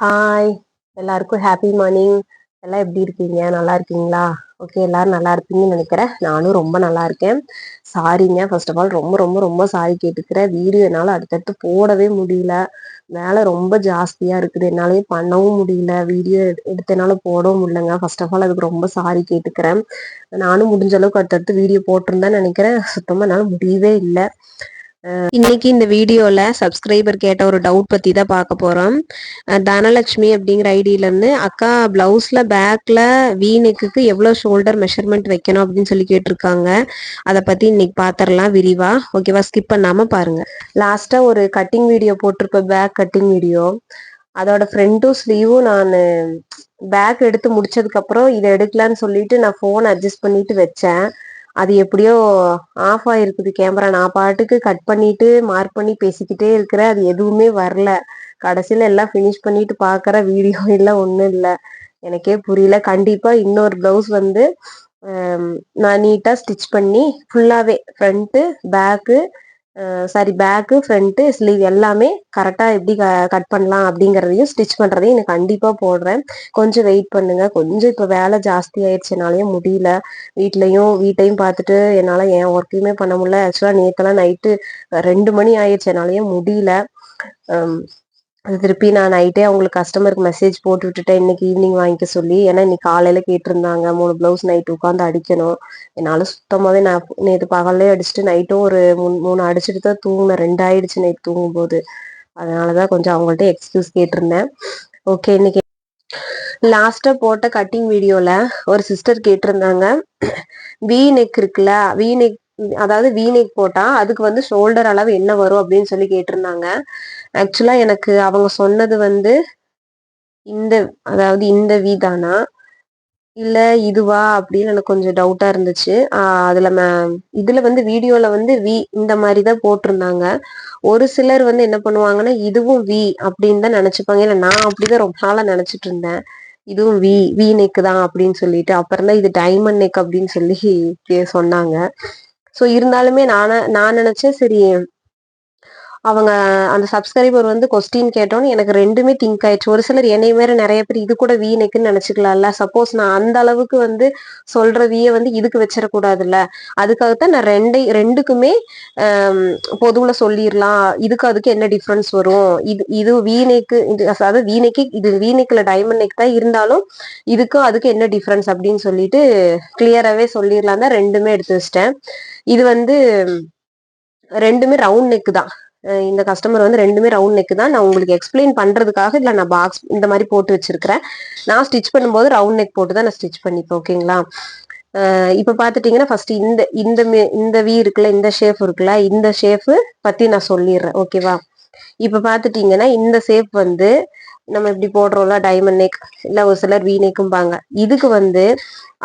Hi எல்லாருக்கும் happy morning எல்லாம் எப்படி இருக்கீங்க? நல்லா இருக்கீங்களா? ஓகே எல்லாரும் நல்லா இருப்பீங்கன்னு நினைக்கிறேன். நானும் ரொம்ப நல்லா இருக்கேன். சாரிங்க ஃபர்ஸ்ட் ஆஃப் ஆல் ரொம்ப ரொம்ப ரொம்ப சாரி கேட்டுக்கிறேன். வீடியோ என்னால் அடுத்தடுத்து போடவே முடியல. வேலை ரொம்ப ஜாஸ்தியாக இருக்குது. என்னாலே பண்ணவும் முடியல. வீடியோ எடுத்தனால போடவும் முடியலங்க. ஃபர்ஸ்ட் ஆஃப் ஆல் அதுக்கு ரொம்ப சாரி கேட்டுக்கிறேன். நானும் முடிஞ்ச அளவுக்கு அடுத்தடுத்து வீடியோ போட்டிருந்தேன்னு நினைக்கிறேன். சுத்தமாக என்னால் முடியவே இல்லை. இன்னைக்கு இந்த வீடியோல சப்ஸ்கிரைபர் கேட்ட ஒரு டவுட் பத்தி தான் பார்க்க போறோம். தனலட்சுமி அப்படிங்கிற ஐடியில இருந்து அக்கா பிளவுஸ்ல பேக்ல வீ எவ்வளோ எவ்வளவு ஷோல்டர் மெஷர்மெண்ட் வைக்கணும்? அப்படின்னு சொல்லி கேட்டிருக்காங்க. அதை பத்தி இன்னைக்கு பாத்திரலாம் விரிவா. ஓகேவா ஸ்கிப் பண்ணாம பாருங்க. லாஸ்டா ஒரு கட்டிங் வீடியோ போட்டிருப்ப பேக் கட்டிங் வீடியோ அதோட ஃப்ரண்ட்டும் ஸ்லீவும் நான் பேக் எடுத்து முடிச்சதுக்கு அப்புறம் இதை எடுக்கலான்னு சொல்லிட்டு நான் ஃபோன் அட்ஜஸ்ட் பண்ணிட்டு வச்சேன். அது எப்படியோ ஆஃப் ஆயிருக்குது. கேமரா நான் பாட்டுக்கு கட் பண்ணிட்டு மார்க் பண்ணி பேசிக்கிட்டே இருக்கிறேன். அது எதுவுமே வரல. கடைசியில எல்லாம் ஃபினிஷ் பண்ணிட்டு பாக்குற வீடியோ இல்லை ஒன்றும் இல்லை. எனக்கே புரியல. கண்டிப்பா இன்னொரு பிளவுஸ் வந்து நான் நீட்டா ஸ்டிச் பண்ணி ஃபுல்லாவே front back sorry back front sleeve எல்லாமே கரெக்டாக எப்படி கட் பண்ணலாம் அப்படிங்கிறதையும் ஸ்டிச் பண்ணுறதையும் எனக்கு கண்டிப்பாக போடுறேன். கொஞ்சம் வெயிட் பண்ணுங்கள் கொஞ்சம் இப்போ வேலை ஜாஸ்தி ஆயிடுச்சுனாலையும் முடியல. வீட்லையும் வீட்டையும் பார்த்துட்டு என்னால் என் ஒர்க்கையுமே பண்ண முடியல. ஆக்சுவலாக நேற்றுலாம் நைட்டு ரெண்டு மணி ஆயிடுச்சுனாலையும் முடியல. அது திருப்பி நான் நைட்டே அவங்களுக்கு கஸ்டமருக்கு மெசேஜ் போட்டு விட்டுட்டேன். இன்னைக்கு ஈவினிங் வாங்கிக்க சொல்லி. ஏன்னா இன்னைக்கு காலையில கேட்டிருந்தாங்க. மூணு பிளவுஸ் நைட்டு உட்காந்து அடிக்கணும். என்னால சுத்தமாவே நான் நேற்று பகல்லே அடிச்சுட்டு நைட்டும் ஒரு மூணு மூணு அடிச்சுட்டு தான் தூங்கினேன். ரெண்டு ஆயிடுச்சு நைட் தூங்கும் போது அதனாலதான் கொஞ்சம் அவங்கள்ட்ட எக்ஸ்கியூஸ் கேட்டிருந்தேன். ஓகே இன்னைக்கு லாஸ்டா போட்ட கட்டிங் வீடியோல ஒரு சிஸ்டர் கேட்டிருந்தாங்க. வி நெக் இருக்குல்ல வி நெக் அதாவது வி நெக் போட்டா அதுக்கு வந்து ஷோல்டர் அளவு என்ன வரும் அப்படின்னு சொல்லி கேட்டிருந்தாங்க. ஆக்சுவலா எனக்கு அவங்க சொன்னது வந்து இந்த அதாவது இந்த வி தானா? இல்ல இதுவா? அப்படின்னு எனக்கு கொஞ்சம் டவுட்டா இருந்துச்சு. அதுல இதுல வந்து வீடியோல வந்து வி இந்த மாதிரி தான் போட்டிருந்தாங்க. ஒரு சிலர் வந்து என்ன பண்ணுவாங்கன்னா இதுவும் வி அப்படின்னு தான் நினைச்சுப்பாங்க. இல்ல நான் அப்படிதான் ரொம்ப நாளா நினைச்சிட்டு இருந்தேன். இதுவும் வி வி நெக் தான் அப்படின்னு சொல்லிட்டு. அப்புறம் தான் இது டைமண்ட் நெக் அப்படின்னு சொல்லி சொன்னாங்க. ஸோ இருந்தாலுமே நான நான் நினைச்சேன் சரி அவங்க அந்த சப்ஸ்கிரைபர் வந்து கொஸ்டின் கேட்டோன்னு எனக்கு ரெண்டுமே திங்க் ஆயிடுச்சு. ஒரு சிலர் என்னை மாரி நிறைய பேர் இது கூட வீணைக்குன்னு நினைச்சுக்கலாம்ல. சப்போஸ் நான் அந்த அளவுக்கு வந்து சொல்ற வீய வந்து இதுக்கு வச்சிடக்கூடாதுல்ல. அதுக்காகத்தான் நான் ரெண்டை ரெண்டுக்குமே பொதுவுல சொல்லிடலாம். இதுக்கு அதுக்கு என்ன டிஃப்ரென்ஸ் வரும்? இது இது வீணைக்கு இது அதாவது வீணைக்கு இது வீணைக்குல டைமண்ட் நெக் தான் இருந்தாலும் இதுக்கும் அதுக்கு என்ன டிஃப்ரென்ஸ் அப்படின்னு சொல்லிட்டு கிளியராகவே சொல்லிடலாம் தான் ரெண்டுமே எடுத்து வச்சிட்டேன். இது வந்து ரெண்டுமே ரவுண்ட் நெக் தான். இந்த கஸ்டமர் வந்து ரெண்டுமே ரவுண்ட் நெக் தான். நான் உங்களுக்கு எக்ஸ்பிளைன் பண்றதுக்காக இல்லை நான் பாக்ஸ் இந்த மாதிரி போட்டு வச்சிருக்கிறேன். நான் ஸ்டிச் பண்ணும்போது ரவுண்ட் நெக் போட்டு தான் நான் ஸ்டிச் பண்ணிப்பேன் ஓகேங்களா இப்போ பார்த்துட்டிங்கன்னா ஃபர்ஸ்ட் இந்த இந்த இந்த வீ இருக்குல்ல இந்த ஷேப் இருக்குல்ல இந்த ஷேப்பு பற்றி நான் சொல்லிடுறேன் ஓகேவா இப்போ பார்த்துட்டிங்கன்னா இந்த ஷேப் வந்து நம்ம இப்படி போடுறோம்ல டைமண்ட் நெக் இல்லை ஒரு சிலர் வீ நெக்கும்பாங்க இதுக்கு வந்து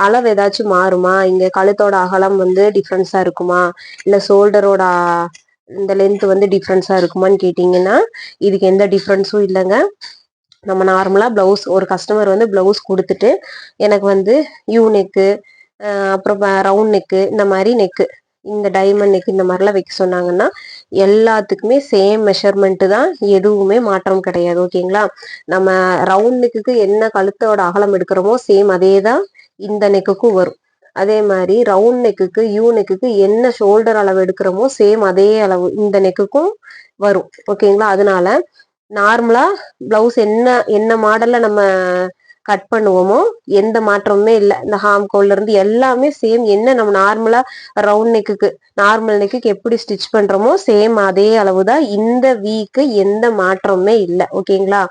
அளவு ஏதாச்சும் மாறுமா? இங்க கழுத்தோட அகலம் வந்து டிஃப்ரென்ஸா இருக்குமா? இல்ல ஷோல்டரோட இந்த லென்த் வந்து டிஃப்ரென்ஸாக இருக்குமான்னு கேட்டிங்கன்னா இதுக்கு எந்த டிஃப்ரென்ஸும் இல்லைங்க. நம்ம நார்மலாக ப்ளவுஸ் ஒரு கஸ்டமர் வந்து ப்ளவுஸ் கொடுத்துட்டு எனக்கு வந்து யூ நெக்கு அப்புறம் ரவுண்ட் நெக்கு இந்த மாதிரி நெக்கு இந்த டைமண்ட் நெக் இந்த மாதிரிலாம் வைக்க சொன்னாங்கன்னா எல்லாத்துக்குமே சேம் மெஷர்மெண்ட்டு தான் எதுவுமே மாற்றம் கிடையாது ஓகேங்களா? நம்ம ரவுண்ட் நெக்குக்கு என்ன கழுத்தோட அகலம் எடுக்கிறோமோ சேம் அதே தான் இந்த நெக்குக்கும் வரும். அதே மாதிரி ரவுண்ட் நெக்குக்கு யூ நெக்குக்கு என்ன ஷோல்டர் அளவு எடுக்கிறோமோ சேம் அதே அளவு இந்த நெக்குக்கும் வரும். ஓகேங்களா அதனால நார்மலா பிளவுஸ் என்ன என்ன மாடல்ல நம்ம கட் பண்ணுவோமோ எந்த மாற்றமுமே இல்லை. இந்த ஹாம் கோல்ல இருந்து எல்லாமே சேம் என்ன நம்ம நார்மலா ரவுண்ட் நெக்குக்கு நார்மல் நெக்குக்கு எப்படி ஸ்டிச் பண்றோமோ சேம் அதே அளவு தான் இந்த வீக்கு எந்த மாற்றமுமே இல்லை. ஓகேங்களா?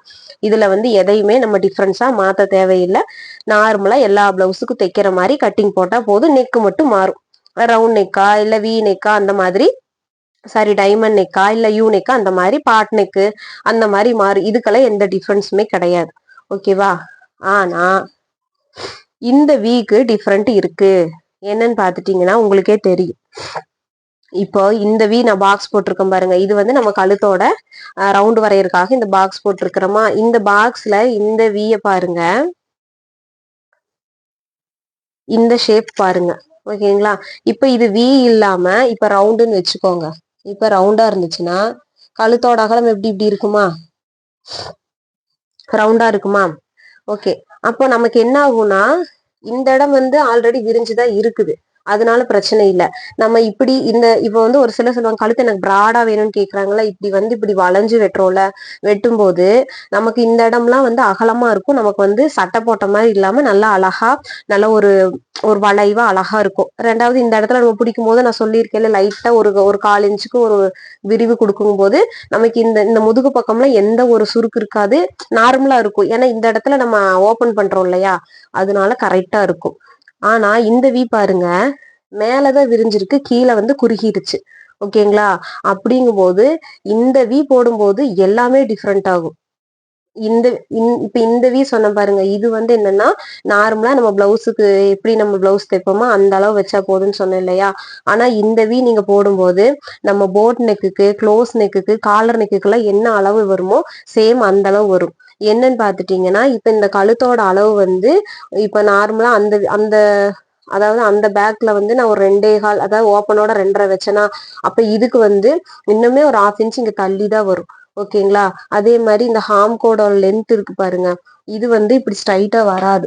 இதுல வந்து எதையுமே நம்ம டிஃப்ரென்ஸா மாத்த தேவையில்லை. நார்மலா எல்லா பிளவுஸுக்கும் தைக்கிற மாதிரி கட்டிங் போட்டா போதும். நெக்கு மட்டும் மாறும். ரவுண்ட் நெக்கா இல்ல வி நெக்கா அந்த மாதிரி சாரி டைமண்ட் நெக்கா இல்ல யூ நெக்கா அந்த மாதிரி பாட் நெக்கு அந்த மாதிரி மாறும். இதுக்கெல்லாம் எந்த டிஃப்ரென்ஸுமே கிடையாது. ஓகேவா? ஆனா இந்த வீக்கு டிஃப்ரெண்ட் இருக்கு. என்னன்னு பாத்துட்டீங்கன்னா உங்களுக்கே தெரியும். இப்போ இந்த வி நான் பாக்ஸ் போட்டிருக்கேன் பாருங்க. இது வந்து நம்ம கழுத்தோட ரவுண்ட் வரையறக்காக இந்த பாக்ஸ் போட்டிருக்கிறோமா? இந்த பாக்ஸ்ல இந்த வீய பாருங்க. இந்த ஷேப் பாருங்க. ஓகேங்களா? இப்ப இது வி இல்லாம இப்ப ரவுண்டுன்னு வச்சுக்கோங்க. இப்ப ரவுண்டா இருந்துச்சுன்னா கழுத்தோட அகலம் எப்படி இப்படி இருக்குமா? ரவுண்டா இருக்குமா? ஓகே. அப்போ நமக்கு என்ன ஆகும்னா இந்த இடம் வந்து ஆல்ரெடி விரிஞ்சுதான் இருக்குது. அதனால பிரச்சனை இல்ல. நம்ம இப்படி இந்த இப்ப வந்து ஒரு சில சொல்லுவாங்க கழுத்து எனக்கு பிராடா வேணும்னு கேக்குறாங்களா? இப்படி வந்து இப்படி வளைஞ்சு வெட்டுறோம்ல? வெட்டும் போது நமக்கு இந்த இடம்லாம் வந்து அகலமா இருக்கும். நமக்கு வந்து சட்டை போட்ட மாதிரி இல்லாம நல்லா அழகா நல்ல ஒரு ஒரு வளைவா அழகா இருக்கும். ரெண்டாவது இந்த இடத்துல நம்ம பிடிக்கும் போது நான் சொல்லியிருக்கேன்ல லைட்டா ஒரு ஒரு கால் இன்ச்சுக்கு ஒரு விரிவு கொடுக்கும் போது நமக்கு இந்த இந்த முதுகு பக்கம்ல எந்த ஒரு சுருக்கு இருக்காது. நார்மலா இருக்கும். ஏன்னா இந்த இடத்துல நம்ம ஓபன் பண்றோம் இல்லையா? அதனால கரெக்டா இருக்கும். ஆனா இந்த வி பாருங்க மேலதான் விரிஞ்சிருக்கு கீழே வந்து குறுகிருச்சு ஓகேங்களா? அப்படிங்கும் போது இந்த வி போடும்போது எல்லாமே டிஃப்ரெண்ட் ஆகும். இந்த இப்ப இந்த வி சொன்ன பாருங்க இது வந்து என்னன்னா நார்மலா நம்ம பிளவுஸுக்கு எப்படி நம்ம பிளவுஸ் தைப்போமோ அந்த அளவு வச்சா போதும்னு சொன்னேன் இல்லையா? ஆனா இந்த வி நீங்க போடும்போது நம்ம போட் நெக்குக்கு க்ளோஸ் நெக்குக்கு காலர் நெக்குக்கெல்லாம் என்ன அளவு வருமோ சேம் அந்த அளவு வரும். என்னன்னு பார்த்துட்டீங்கன்னா இப்போ இந்த கழுத்தோட அளவு வந்து இப்போ நார்மலாக அந்த அந்த அதாவது அந்த பேக்ல வந்து நான் ஒரு ரெண்டே கால் அதாவது ஓப்பனோட ரெண்டரை வச்சேன்னா அப்ப இதுக்கு வந்து இன்னுமே ஒரு ஹாஃப் இன்ச் இங்க தள்ளி தான் வரும். ஓகேங்களா? அதே மாதிரி இந்த ஹாம்கோட லென்த் இருக்கு பாருங்க. இது வந்து இப்படி ஸ்ட்ரைட்டா வராது.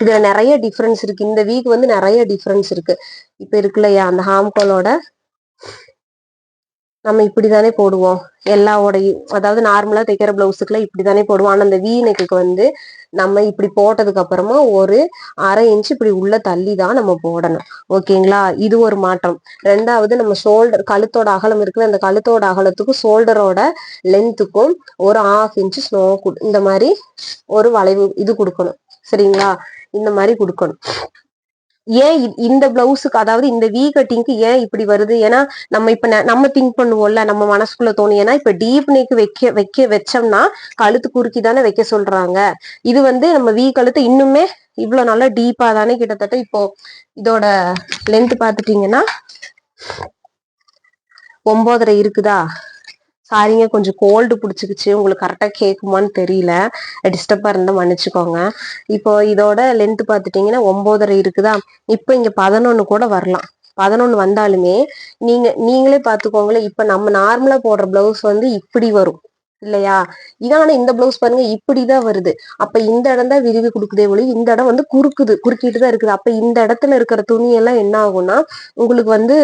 இதுல நிறைய டிஃபரன்ஸ் இருக்கு. இந்த வீக் வந்து நிறைய டிஃபரன்ஸ் இருக்கு. இப்ப இருக்குல்லையா? அந்த ஹாம்கோலோட நம்ம இப்படிதானே போடுவோம். எல்லாவோடையும் அதாவது நார்மலா தைக்கிற பிளவுஸுக்குலாம் இப்படிதானே போடுவோம். ஆனா அந்த வீ நெக்குக்கு வந்து நம்ம இப்படி போட்டதுக்கு அப்புறமா ஒரு அரை இன்ச் இப்படி உள்ள தள்ளி தான் நம்ம போடணும். ஓகேங்களா இது ஒரு மாற்றம். ரெண்டாவது நம்ம ஷோல்டர் கழுத்தோட அகலம் இருக்குல்ல அந்த கழுத்தோட அகலத்துக்கும் ஷோல்டரோட லென்த்துக்கும் ஒரு ஆஃப் இன்ச் ஸ்னோ இந்த மாதிரி ஒரு வளைவு இது கொடுக்கணும். சரிங்களா? இந்த மாதிரி கொடுக்கணும். ஏன் இந்த பிளவுஸுக்கு அதாவது இந்த வி கட்டிங்க்கு ஏன் இப்படி வருது? ஏன்னா நம்ம இப்ப நம்ம திங்க் பண்ணுவோம்ல நம்ம மனசுக்குள்ள தோணும். ஏன்னா இப்ப டீப் நெக் வைக்க வைக்க வச்சோம்னா கழுத்து குறுக்கி தானே வைக்க சொல்றாங்க. இது வந்து நம்ம வி கழுத்து இன்னுமே இவ்வளவு நல்லா டீப்பா தானே கிட்டத்தட்ட இப்போ இதோட லென்த் பாத்துட்டீங்கன்னா ஒன்பதரை இருக்குதா? சாரிங்க கொஞ்சம் கோல்டு பிடிச்சிக்கிச்சு. உங்களுக்கு கரெக்டாக கேட்குமான்னு தெரியல. டிஸ்டர்பாக இருந்தால் மன்னிச்சுக்கோங்க. இப்போ இதோட லென்த் பார்த்துட்டிங்கன்னா ஒம்போதரை இருக்குதா? இப்போ இங்கே பதினொன்று கூட வரலாம். பதினொன்று வந்தாலுமே நீங்கள் நீங்களே பார்த்துக்கோங்களேன் இப்போ நம்ம நார்மலாக போடுற ப்ளவுஸ் வந்து இப்படி வரும். இல்லையா? இதான இந்த பிளவுஸ் பாருங்க இப்படிதான் வருது. அப்ப இந்த இடம் தான் விரிவு கொடுக்குதே ஒளி இந்த இடம் வந்து குறுக்குது குறுக்கிட்டு தான் இருக்குது. அப்ப இந்த இடத்துல இருக்கிற துணி எல்லாம் என்ன ஆகும்னா உங்களுக்கு வந்து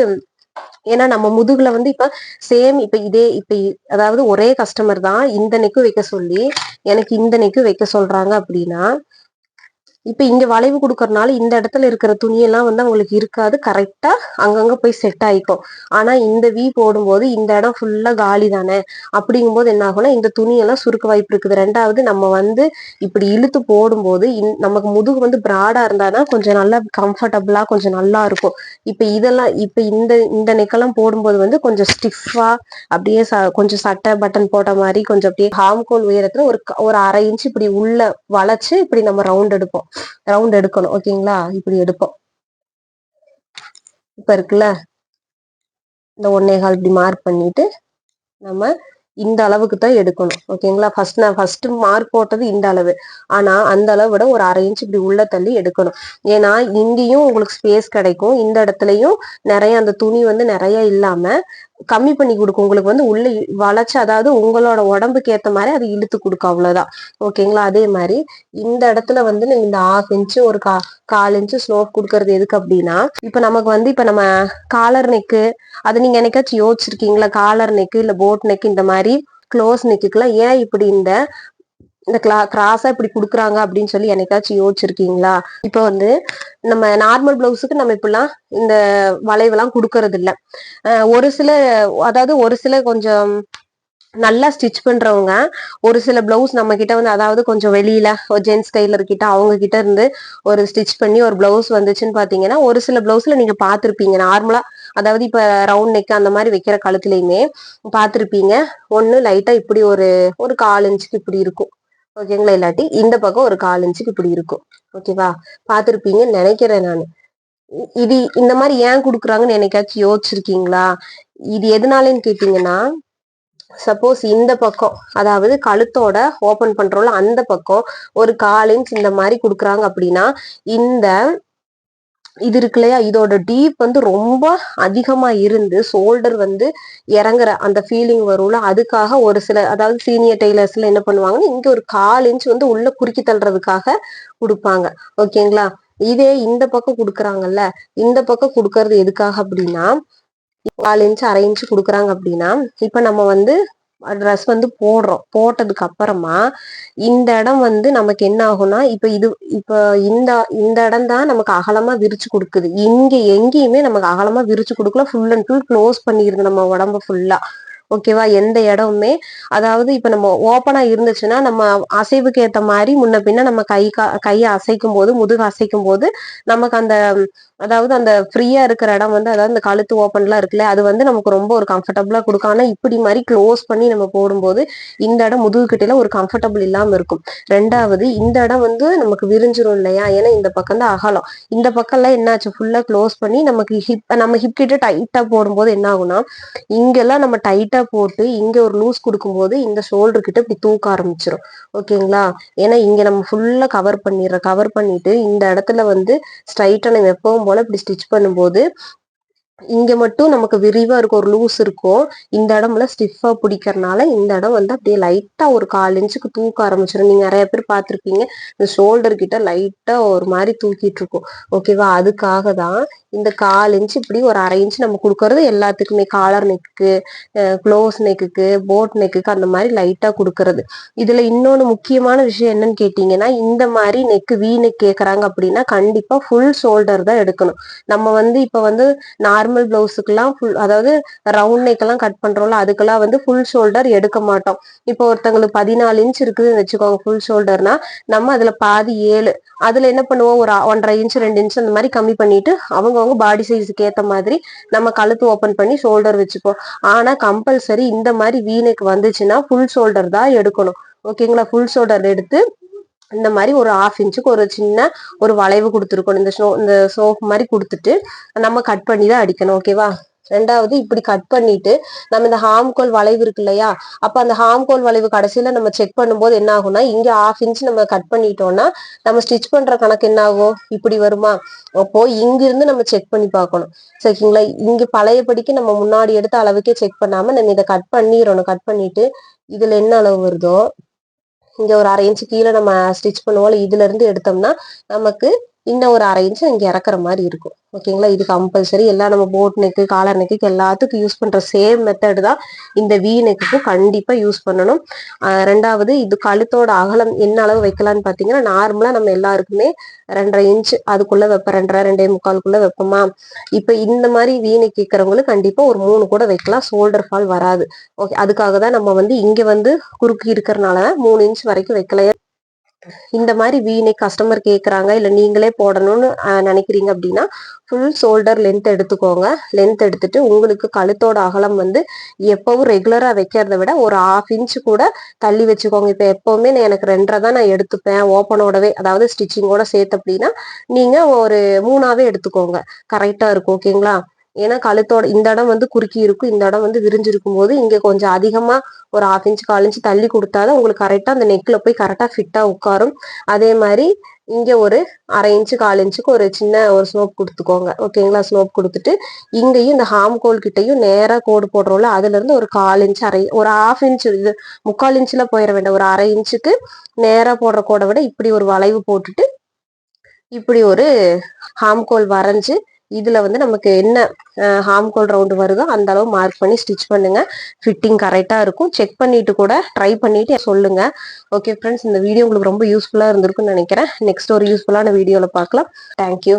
ஏன்னா நம்ம முதுகுல வந்து இப்ப சேம் இப்ப இதே இப்ப அதாவது ஒரே கஸ்டமர் தான் இந்த நெக்கு வைக்க சொல்லி எனக்கு இந்த நெக்கு வைக்க சொல்றாங்க அப்படின்னா இப்போ இங்கே வளைவு கொடுக்கறனால இந்த இடத்துல இருக்கிற துணியெல்லாம் வந்து அவங்களுக்கு இருக்காது. கரெக்டாக அங்கங்கே போய் செட் ஆகிக்கும் ஆனால் இந்த வி போடும்போது இந்த இடம் ஃபுல்லாக காலி தானே? அப்படிங்கும்போது என்ன ஆகும்னா இந்த துணியெல்லாம் சுருக்க வாய்ப்பு இருக்குது. ரெண்டாவது நம்ம வந்து இப்படி இழுத்து போடும்போது நமக்கு முதுகு வந்து ப்ராடாக இருந்தால் தான் கொஞ்சம் நல்லா கம்ஃபர்டபுளாக கொஞ்சம் நல்லா இருக்கும். இப்போ இதெல்லாம் இப்போ இந்த இந்த நெக்கெல்லாம் போடும்போது வந்து கொஞ்சம் ஸ்டிஃபாக அப்படியே ச கொஞ்சம் சட்டை பட்டன் போட்ட மாதிரி கொஞ்சம் அப்படியே ஹாம்கோல் உயரத்தில் ஒரு ஒரு அரை இன்ச் இப்படி உள்ள வளைச்சு இப்படி நம்ம ரவுண்ட் எடுப்போம். ரவுண்ட் எடுக்கணும் ஓகேங்களா இப்படி எடுப்போம். இப்ப இருக்குல்ல? இந்த ஒன்னே கால் இப்படி மார்க் பண்ணிட்டு நம்ம இந்த அளவுக்கு தான் எடுக்கணும் ஓகேங்களா ஃபர்ஸ்ட் நான் ஃபர்ஸ்ட் மார்க் போட்டது இந்த அளவு. ஆனா அந்த அளவு விட ஒரு அரை இன்ச் இப்படி உள்ள தள்ளி எடுக்கணும். ஏன்னா இங்கேயும் உங்களுக்கு ஸ்பேஸ் கிடைக்கும். இந்த இடத்துலயும் நிறைய அந்த துணி வந்து நிறைய இல்லாம கம்மி பண்ணி கொடுக்கும். உங்களுக்கு வந்து உள்ள வளைச்சு அதாவது உங்களோட உடம்புக்கு ஏத்த மாதிரி அது இழுத்து கொடுக்கும் அவ்வளவுதான். ஓகேங்களா? அதே மாதிரி இந்த இடத்துல வந்து நீங்க இந்த ஆஃப் இன்ச்சு ஒரு கா கால் இன்ச்சு ஸ்லோப் கொடுக்கறது எதுக்கு அப்படின்னா இப்ப நமக்கு வந்து இப்ப நம்ம காலர் நெக்கு அது நீங்க என்னைக்காச்சும் யோசிச்சிருக்கீங்களா? காலர் நெக்கு இல்ல போட் நெக் இந்த மாதிரி க்ளோஸ் நெக்குக்கெல்லாம் ஏன் இப்படி இந்த இந்த கிளா கிராஸா இப்படி கொடுக்குறாங்க அப்படின்னு சொல்லி என்னைக்காச்சும் யோசிச்சிருக்கீங்களா? இப்போ வந்து நம்ம நார்மல் பிளவுஸுக்கு நம்ம இப்படிலாம் இந்த வளைவெல்லாம் கொடுக்கறது இல்ல ஒரு சில அதாவது ஒரு சில கொஞ்சம் நல்லா ஸ்டிச் பண்றவங்க ஒரு சில பிளவுஸ் நம்ம கிட்ட வந்து அதாவது கொஞ்சம் வெளியில ஒரு ஜென்ஸ் டைலர் கிட்ட அவங்க கிட்ட இருந்து ஒரு ஸ்டிச் பண்ணி ஒரு பிளவுஸ் வந்துச்சுன்னு பாத்தீங்கன்னா ஒரு சில பிளவுஸ்ல நீங்க பாத்திருப்பீங்க. நார்மலா அதாவது இப்ப ரவுண்ட் நெக் அந்த மாதிரி வைக்கிற கழுத்துலயுமே பாத்திருப்பீங்க. ஒண்ணு லைட்டா இப்படி ஒரு ஒரு கால் இன்ச்சுக்கு இப்படி இருக்கும். ஓகேங்களா இல்லாட்டி இந்த பக்கம் ஒரு கால் இன்ச்சுக்கு இப்படி இருக்கும். ஓகேவா? பார்த்துருப்பீங்கன்னு நினைக்கிறேன் நான். இது இந்த மாதிரி ஏன் கொடுக்குறாங்கன்னு என்னைக்காச்சும் யோசிச்சிருக்கீங்களா? இது எதனாலன்னு கேட்டீங்கன்னா சப்போஸ் இந்த பக்கம் அதாவது கழுத்தோட ஓபன் பண்றோம்ல அந்த பக்கம் ஒரு கால் இன்ச் இந்த மாதிரி கொடுக்குறாங்க அப்படின்னா இந்த இது இருக்கு இல்லையா? இதோட டீப் வந்து ரொம்ப அதிகமா இருந்து ஷோல்டர் வந்து இறங்குற அந்த ஃபீலிங் வரும்ல? அதுக்காக ஒரு சில அதாவது சீனியர் டெய்லர்ஸ்ல என்ன பண்ணுவாங்கன்னா இங்க ஒரு கால் இன்ச் வந்து உள்ள குறுக்கி தள்ளுறதுக்காக கொடுப்பாங்க. ஓகேங்களா இதே இந்த பக்கம் கொடுக்குறாங்கல்ல? இந்த பக்கம் கொடுக்கறது எதுக்காக அப்படின்னா கால் இன்ச் அரை இன்ச் கொடுக்குறாங்க அப்படின்னா இப்ப நம்ம வந்து ட்ரெஸ் வந்து போடுறோம். போட்டதுக்கு அப்புறமா இந்த இடம் வந்து நமக்கு என்ன ஆகும்னா இப்ப இது இப்ப இந்த இந்த இடம் தான் நமக்கு அகலமா விரிச்சு கொடுக்குது. இங்க எங்கேயுமே நமக்கு அகலமா விரிச்சு கொடுக்கல. ஃபுல் அண்ட் ஃபுல் க்ளோஸ் பண்ணிருது நம்ம உடம்பு ஃபுல்லா ஓகேவா? எந்த இடமுமே. அதாவது இப்ப நம்ம ஓப்பனா இருந்துச்சுன்னா நம்ம அசைவுக்கு ஏத்த மாதிரி முன்ன பின்ன நம்ம கை கா கையை அசைக்கும் போது முதுகு அசைக்கும் போது நமக்கு அந்த அதாவது அந்த ஃப்ரீயா இருக்கிற இடம் வந்து அதாவது இந்த கழுத்து ஓப்பன்லாம் இருக்குல்ல அது வந்து நமக்கு ரொம்ப ஒரு கம்ஃபர்டபுளா கொடுக்கும். ஆனா இப்படி மாதிரி க்ளோஸ் பண்ணி நம்ம போடும்போது இந்த இடம் முதுகு கிட்டையில ஒரு கம்ஃபர்டபுள் இல்லாம இருக்கும். ரெண்டாவது இந்த இடம் வந்து நமக்கு விரிஞ்சிரும் இல்லையா? ஏன்னா இந்த பக்கம் தான் அகலம். இந்த பக்கம்லாம் என்னாச்சு? ஃபுல்லா க்ளோஸ் பண்ணி நமக்கு ஹிப் நம்ம ஹிப் கிட்ட டைட்டா போடும்போது என்ன ஆகும்னா இங்கெல்லாம் நம்ம டைட்டா போட்டு இங்கே ஒரு லூஸ் கொடுக்கும்போது இந்த ஷோல்டர் கிட்ட இப்படி தூக்க ஆரம்பிச்சிடும் ஓகேங்களா ஏன்னா இங்கே நம்ம ஃபுல்லாக கவர் பண்ணிடுறோம் கவர் பண்ணிட்டு இந்த இடத்துல வந்து ஸ்ட்ரைட்டான நம்ம எப்பவும் போல இப்படி ஸ்டிச் பண்ணும்போது இங்க மட்டும் நமக்கு விரிவா இருக்கும் ஒரு லூஸ் இருக்கும். இந்த இடம்ல ஸ்டிஃபா பிடிக்கிறனால இந்த இடம் வந்து அப்படியே லைட்டா ஒரு கால் இன்ச்சுக்கு தூக்க ஆரம்பிச்சிடும் நீங்க நிறைய பேர் பார்த்துருப்பீங்க இந்த ஷோல்டர் கிட்ட லைட்டா ஒரு மாதிரி தூக்கிட்டு இருக்கும். ஓகேவா அதுக்காக தான் இந்த கால் இன்ச் இப்படி ஒரு அரை இன்ச் நம்ம கொடுக்கறது எல்லாத்துக்குமே காலர் நெக்கு க்ளோஸ் நெக்குக்கு போட் நெக்குக்கு அந்த மாதிரி லைட்டா கொடுக்கறது. இதுல இன்னொன்று முக்கியமான விஷயம் என்னன்னு கேட்டீங்கன்னா இந்த மாதிரி நெக்கு வீ நெக் கேக்குறாங்க அப்படின்னா கண்டிப்பா ஃபுல் ஷோல்டர் தான் எடுக்கணும். நம்ம வந்து இப்ப வந்து நார்மல் பிளவுஸுக்கெல்லாம் ஃபுல் அதாவது ரவுண்ட் நெக்கெல்லாம் கட் பண்றோம்ல அதுக்கெல்லாம் வந்து ஃபுல் ஷோல்டர் எடுக்க மாட்டோம். இப்போ ஒருத்தங்களுக்கு பதினாலு இன்ச் இருக்குதுன்னு வச்சுக்கோங்க ஃபுல் ஷோல்டர்னா நம்ம அதுல பாதி ஏழு அதுல என்ன பண்ணுவோம் ஒரு ஒன்றரை இன்ச் ரெண்டு இன்ச் அந்த மாதிரி கம்மி பண்ணிட்டு அவங்கவுங்க பாடி சைஸுக்கு ஏத்த மாதிரி நம்ம கழுத்து ஓபன் பண்ணி ஷோல்டர் வச்சுப்போம். ஆனா கம்பல்சரி இந்த மாதிரி வீனெக் வந்துச்சுன்னா ஃபுல் ஷோல்டர் தான் எடுக்கணும். ஓகேங்களா ஃபுல் ஷோல்டர் எடுத்து இந்த மாதிரி ஒரு ஆஃப் இன்ச்சுக்கு ஒரு சின்ன ஒரு வளைவு கொடுத்துருக்கணும். இந்த ஷோ இந்த சோப் மாதிரி கொடுத்துட்டு நம்ம கட் பண்ணி தான் அடிக்கணும். ஓகேவா ரெண்டாவது இப்படி கட் பண்ணிட்டு நம்ம இந்த ஹாம்கோல் வளைவு இருக்கு இல்லையா? அப்ப அந்த ஹாம்கோல் வளைவு கடைசியில நம்ம செக் பண்ணும்போது என்ன ஆகும்னா இங்க ஆஃப் இன்ச் நம்ம கட் பண்ணிட்டோம்னா நம்ம ஸ்டிச் பண்ற கணக்கு என்ன ஆகும்? இப்படி வருமா? அப்போ இங்க இருந்து நம்ம செக் பண்ணி பார்க்கணும். சரிங்களா? இங்க பழையபடிக்கு நம்ம முன்னாடி எடுத்த அளவுக்கே செக் பண்ணாம நம்ம இதை கட் பண்ணிடணும். கட் பண்ணிட்டு இதுல என்ன அளவு வருதோ? இங்க ஒரு அரை இன்ச்சு கீழே நம்ம ஸ்டிச் பண்ணுவோம். இதுல இருந்து எடுத்தோம்னா நமக்கு இன்னும் ஒரு அரை இன்ச்சு இங்கே இறக்குற மாதிரி இருக்கும். ஓகேங்களா இது கம்பல்சரி எல்லாம் நம்ம போட் நெக்கு காலர் நெக்கு எல்லாத்துக்கும் யூஸ் பண்ற சேம் மெத்தடு தான் இந்த வி நெக்குக்கும் கண்டிப்பாக யூஸ் பண்ணணும். ரெண்டாவது இது கழுத்தோட அகலம் என்ன அளவு வைக்கலான்னு பார்த்தீங்கன்னா நார்மலா நம்ம எல்லாருக்குமே ரெண்டரை இன்ச் அதுக்குள்ள வைப்போம். ரெண்டரை ரெண்டே முக்காலுக்குள்ள வைப்போமா? இப்போ இந்த மாதிரி வீணை கேட்கறவங்களுக்கு கண்டிப்பாக ஒரு மூணு கூட வைக்கலாம். ஷோல்டர் ஃபால் வராது. ஓகே அதுக்காக தான் நம்ம வந்து இங்கே வந்து குறுக்கி இருக்கிறனால மூணு இன்ச் வரைக்கும் வைக்கலையே? இந்த மாதிரி வீணை கஸ்டமர் கேட்குறாங்க இல்லை நீங்களே போடணும்னு நினைக்கிறீங்க அப்படின்னா ஃபுல் ஷோல்டர் லென்த் எடுத்துக்கோங்க. லென்த் எடுத்துட்டு உங்களுக்கு கழுத்தோட அகலம் வந்து எப்பவும் ரெகுலராக வைக்கிறத விட ஒரு ஹாஃப் இன்ச் கூட தள்ளி வச்சுக்கோங்க. இப்போ எப்பவுமே நான் எனக்கு ரெண்டரை தான் நான் எடுத்துப்பேன் ஓப்பனோடவே அதாவது ஸ்டிச்சிங்கோட சேர்த்து அப்படின்னா நீங்கள் ஒரு மூணாவே எடுத்துக்கோங்க. கரெக்டாக இருக்கும் ஓகேங்களா ஏன்னா கழுத்தோட இந்த இடம் வந்து குறுக்கி இருக்கும் இந்த இடம் வந்து விரிஞ்சிருக்கும் போது இங்க கொஞ்சம் அதிகமா ஒரு ஹாஃப் இன்ச் கால் இன்ச் தள்ளி கொடுத்தாதான் உங்களுக்கு கரெக்டா அந்த நெக்ல போய் கரெக்டா ஃபிட்டா உட்காரும். அதே மாதிரி இங்க ஒரு அரை இன்ச்சு கால் இன்ச்சுக்கு ஒரு சின்ன ஒரு ஸ்லோப் கொடுத்துக்கோங்க. ஓகேங்களா ஸ்லோப் கொடுத்துட்டு இங்கேயும் இந்த ஹாம் கோல் கிட்டையும் நேரா கோடு போடுறோம்ல அதுல இருந்து ஒரு கால் இன்ச் அரை ஒரு ஹாஃப் இன்ச் இது முக்கால் இன்ச்சில் போயிட வேண்டாம். ஒரு அரை இன்ச்சுக்கு நேரா போடுற கோடை விட இப்படி ஒரு வளைவு போட்டுட்டு இப்படி ஒரு ஹாம்கோல் வரைஞ்சு இதில் வந்து நமக்கு என்ன ஹாம்கோல் ரவுண்டு வருதோ அந்த அளவு மார்க் பண்ணி ஸ்டிச் பண்ணுங்கள் ஃபிட்டிங் கரெக்டாக இருக்கும். செக் பண்ணிட்டு கூட ட்ரை பண்ணிவிட்டு சொல்லுங்கள் ஓகே ஃப்ரெண்ட்ஸ் இந்த வீடியோ உங்களுக்கு ரொம்ப யூஸ்ஃபுல்லாக இருந்திருக்குன்னு நினைக்கிறேன். நெக்ஸ்ட் ஒரு யூஸ்ஃபுல்லான வீடியோவில் பார்க்கலாம். தேங்க்யூ